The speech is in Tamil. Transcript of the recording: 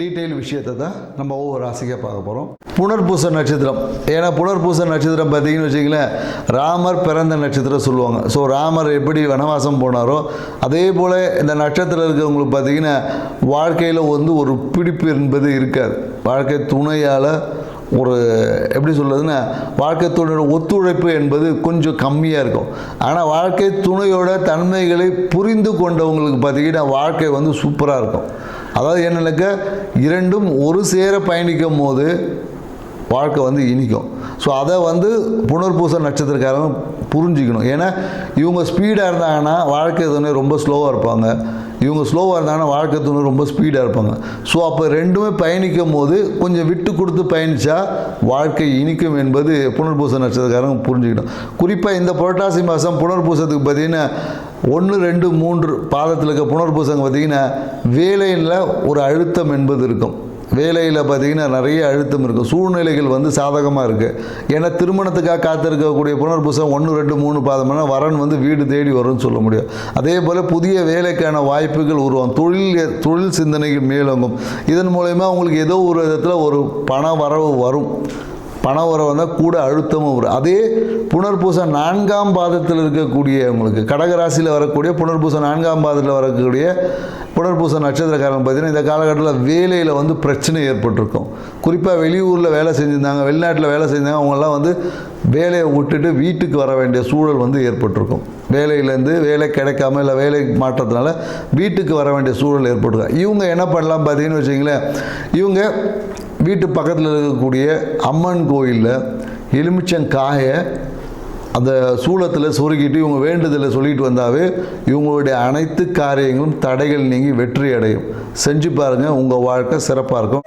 டீட்டெயில் விஷயத்தை தான் நம்ம ஒவ்வொரு ராசிக்காக பார்க்க போகிறோம் புனர்பூச நட்சத்திரம். ஏன்னா புனர்பூச நட்சத்திரம் பார்த்தீங்கன்னு வச்சிங்களேன் ராமர் பிறந்த நட்சத்திரம் சொல்லுவாங்க. ஸோ ராமர் எப்படி வனவாசம் போனாரோ அதே போல் இந்த நட்சத்திரம் இருக்கிறவங்களுக்கு பார்த்தீங்கன்னா வாழ்க்கையில் வந்து ஒரு பிடிப்பு என்பது இருக்காது. வாழ்க்கை துணையால் ஒரு எப்படி சொல்கிறதுன்னா வாழ்க்கை துணையோட ஒத்துழைப்பு என்பது கொஞ்சம் கம்மியாக இருக்கும். ஆனால் வாழ்க்கை துணையோட தன்மைகளை புரிந்து கொண்டவங்களுக்கு பார்த்தீங்கன்னா வாழ்க்கை வந்து சூப்பராக இருக்கும். அதாவது என்னன்னாக்கா இரண்டும் ஒரு சேர பயணிக்கும் போது வாழ்க்கை வந்து இனிக்கும். ஸோ அதை வந்து புனர்பூச நட்சத்திரக்காரங்க புரிஞ்சுக்கணும். ஏன்னா இவங்க ஸ்பீடாக இருந்தாங்கன்னா வாழ்க்கை எதுவுமே ரொம்ப ஸ்லோவாக இருப்பாங்க. இவங்க ஸ்லோவாக இருந்தாங்கன்னா வாழ்க்கை துணை ரொம்ப ஸ்பீடாக இருப்பாங்க. ஸோ அப்போ ரெண்டுமே பயணிக்கும் போது கொஞ்சம் விட்டு கொடுத்து பயணித்தா வாழ்க்கை இனிக்கும் என்பது புனர்பூச நட்சத்திரக்காரங்க புரிஞ்சுக்கணும். குறிப்பாக இந்த புரட்டாசி மாதம் புனர்பூசத்துக்கு பார்த்தீங்கன்னா ஒன்று ரெண்டு மூன்று பாதத்தில் இருக்க புனர்பூசங்க பார்த்தீங்கன்னா வேலையில் ஒரு அழுத்தம் என்பது இருக்கும். வேலையில் பார்த்தீங்கன்னா நிறைய அழுத்தம் இருக்கும் சூழ்நிலைகள் வந்து சாதகமாக இருக்குது ஏன்னா திருமணத்துக்காக காத்திருக்கக்கூடிய புனர்பூசம் ஒன்று ரெண்டு மூணு பாதம்னா வரன் வந்து வீடு தேடி வரும்னு சொல்ல முடியும். அதே போல் புதிய வேலைக்கான வாய்ப்புகள் உருவாகும். தொழில் தொழில் சிந்தனைகள் மேலோங்கும். இதன் மூலயமா உங்களுக்கு ஏதோ ஒரு விதத்தில் ஒரு பண வரவு வரும். பண வரவு வந்தால் கூட அழுத்தமும் வரும். அதே புனர்பூசம் நான்காம் பாதத்தில் இருக்கக்கூடிய உங்களுக்கு கடகராசியில் வரக்கூடிய புனர்பூசம் நான்காம் பாதத்தில் வரக்கூடிய புனர்பூச நட்சத்திரக்காரங்க பார்த்தீங்கன்னா இந்த காலகட்டத்தில் வேலையில் வந்து பிரச்சனை ஏற்பட்டிருக்கும். குறிப்பாக வெளியூரில் வேலை செஞ்சுருந்தாங்க வெளிநாட்டில் வேலை செஞ்சாங்க அவங்கெல்லாம் வந்து வேலையை விட்டுட்டு வீட்டுக்கு வர வேண்டிய சூழல் வந்து ஏற்பட்டிருக்கும். வேலையிலேருந்து வேலை கிடைக்காம இல்லை வேலை மாற்றத்தினால வீட்டுக்கு வர வேண்டிய சூழல் ஏற்பட்டிருக்கும். இவங்க என்ன பண்ணலாம் பார்த்தீங்கன்னு வச்சிங்களேன் இவங்க வீட்டு பக்கத்தில் இருக்கக்கூடிய அம்மன் கோயிலில் எலுமிச்சங்காயை அந்த சூளத்தில் சொருகிட்டு இவங்க வேண்டுதலை சொல்லிட்டு வந்தாவே இவங்களுடைய அனைத்து காரியங்களும் தடைகள் நீங்கி வெற்றி அடையும். செஞ்சு பாருங்கள் உங்கள் வாழ்க்கை சிறப்பாக இருக்கும்.